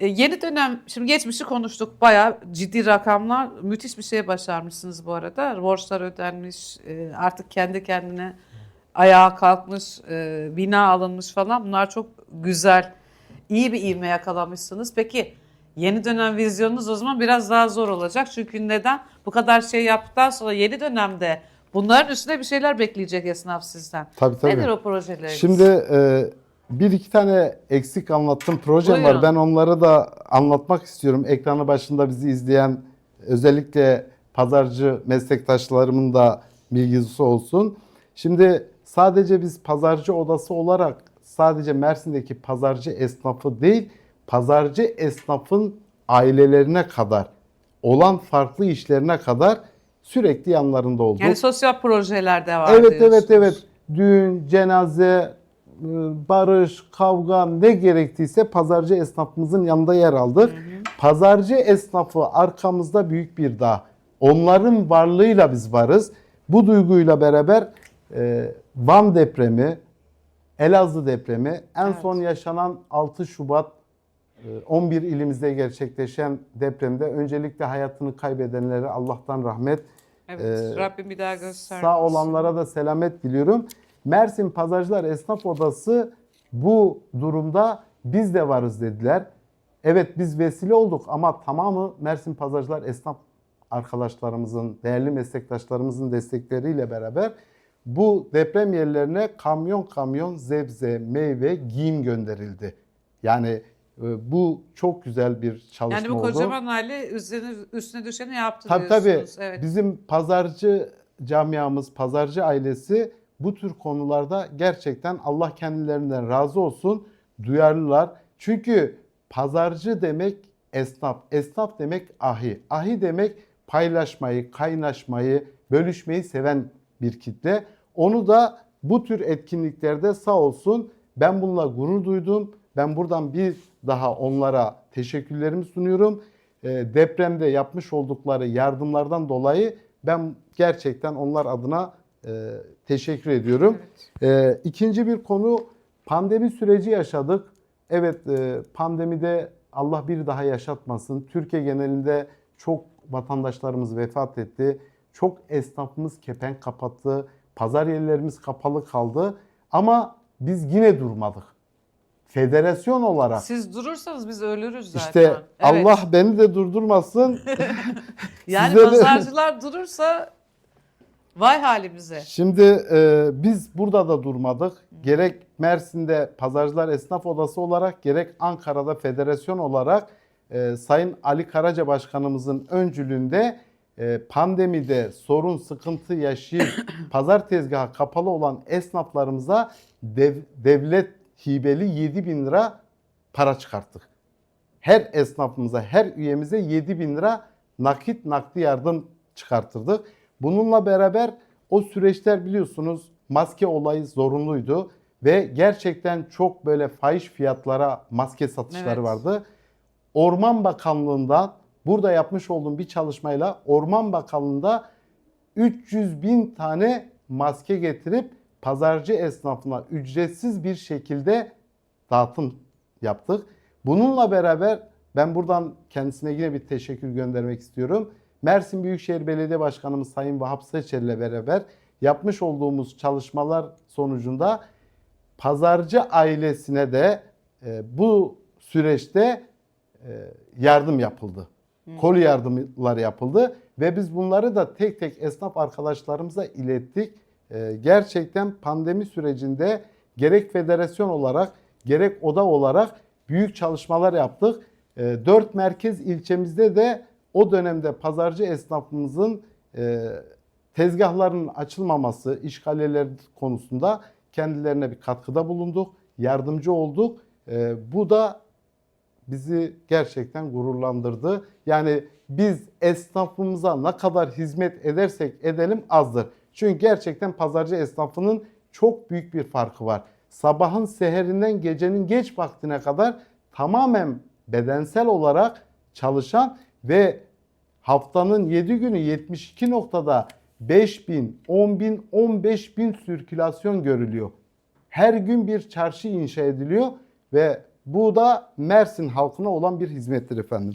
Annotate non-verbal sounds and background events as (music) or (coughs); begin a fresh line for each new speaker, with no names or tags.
E, yeni dönem, şimdi geçmişi konuştuk. Bayağı ciddi rakamlar. Müthiş bir şey başarmışsınız bu arada. Borçlar ödenmiş, e, artık kendi kendine ayağa kalkmış, e, bina alınmış falan. Bunlar çok güzel, iyi bir ivme yakalamışsınız. Peki yeni dönem vizyonunuz o zaman biraz daha zor olacak. Çünkü neden? Bu kadar şey yaptıktan sonra yeni dönemde bunların üstüne bir şeyler bekleyecek esnaf sizden.
Tabii tabii.
Nedir o projeleriniz?
Şimdi e, bir iki tane eksik anlattığım projem
Buyurun.
var. Ben onları da anlatmak istiyorum. Ekranı başında bizi izleyen özellikle pazarcı meslektaşlarımın da bilgisi olsun. Şimdi sadece biz pazarcı odası olarak sadece Mersin'deki pazarcı esnafı değil, pazarcı esnafın ailelerine kadar olan farklı işlerine kadar sürekli yanlarında olduk.
yani sosyal projeler de var
Evet evet
diyorsunuz.
evet. Düğün, cenaze, barış, kavga ne gerektiyse pazarcı esnafımızın yanında yer aldık. Pazarcı esnafı arkamızda büyük bir dağ. Onların varlığıyla biz varız. Bu duyguyla beraber e, Van depremi, Elazığ depremi, en
Evet.
son yaşanan 6 Şubat e, 11 ilimizde gerçekleşen depremde öncelikle hayatını kaybedenlere Allah'tan rahmet,
Evet,
Ee,
Rabbim bir daha göstermesin.
Sağ olanlara da selamet diliyorum. Mersin Pazarcılar Esnaf Odası bu durumda biz de varız dediler. Evet biz vesile olduk ama tamamı Mersin Pazarcılar Esnaf arkadaşlarımızın, değerli meslektaşlarımızın destekleriyle beraber bu deprem yerlerine kamyon kamyon zebze, meyve, giyim gönderildi. Yani e, bu çok güzel bir çalışma
Yani bu
oldu.
kocaman aile üstüne, üstüne düşeni yaptı
Tabii tabii.
diyorsunuz. Evet.
Bizim pazarcı camiamız, pazarcı ailesi bu tür konularda gerçekten Allah kendilerinden razı olsun duyarlılar. Çünkü pazarcı demek esnaf, esnaf demek ahi. Ahi demek paylaşmayı, kaynaşmayı, bölüşmeyi seven bir kitle. Onu da bu tür etkinliklerde sağ olsun ben bununla gurur duydum. Ben buradan bir daha onlara teşekkürlerimi sunuyorum. E, depremde yapmış oldukları yardımlardan dolayı ben gerçekten onlar adına e, teşekkür ediyorum. E, ikinci bir konu pandemi süreci yaşadık. Evet e, pandemide Allah bir daha yaşatmasın. Türkiye genelinde çok vatandaşlarımız vefat etti. Çok esnafımız kepenk kapattı. Pazar yerlerimiz kapalı kaldı. Ama biz yine durmadık. Federasyon olarak
Siz durursanız biz ölürüz zaten.
işte
Evet.
Allah beni de durdurmasın. (laughs) (laughs)
Yani pazarcılar durursa vay halimize.
Şimdi e, biz burada da durmadık. Gerek Mersin'de Pazarcılar Esnaf Odası olarak gerek Ankara'da federasyon olarak e, Sayın Ali Karaca Başkanımızın öncülüğünde e, pandemide sorun sıkıntı yaşayıp (coughs) pazar tezgahı kapalı olan esnaflarımıza dev- devlet hibeli 7 bin lira para çıkarttık. Her esnafımıza, her üyemize 7 bin lira nakit nakdi yardım çıkartırdık. Bununla beraber o süreçler biliyorsunuz maske olayı zorunluydu ve gerçekten çok böyle fahiş fiyatlara maske satışları
Evet.
vardı. Orman Bakanlığı'ndan burada yapmış olduğum bir çalışmayla Orman Bakanlığı'nda 300 bin tane maske getirip pazarcı esnafına ücretsiz bir şekilde dağıtım yaptık. Bununla beraber ben buradan kendisine yine bir teşekkür göndermek istiyorum. Mersin Büyükşehir Belediye Başkanımız Sayın Vahap Seçer ile beraber yapmış olduğumuz çalışmalar sonucunda pazarcı ailesine de e, bu süreçte e, yardım yapıldı. Koli yardımları yapıldı ve biz bunları da tek tek esnaf arkadaşlarımıza ilettik. E, gerçekten pandemi sürecinde gerek federasyon olarak gerek oda olarak büyük çalışmalar yaptık. E, Dört merkez ilçemizde de o dönemde pazarcı esnafımızın e, tezgahların açılmaması, işgaleler konusunda kendilerine bir katkıda bulunduk, yardımcı olduk. E, bu da bizi gerçekten gururlandırdı. Yani biz esnafımıza ne kadar hizmet edersek edelim azdır. Çünkü gerçekten pazarcı esnafının çok büyük bir farkı var. Sabahın seherinden gecenin geç vaktine kadar tamamen bedensel olarak çalışan ve haftanın 7 günü 72 noktada 5 bin, 10 bin, 15 bin sirkülasyon görülüyor. Her gün bir çarşı inşa ediliyor ve Bu da Mersin halkına olan bir hizmettir efendim.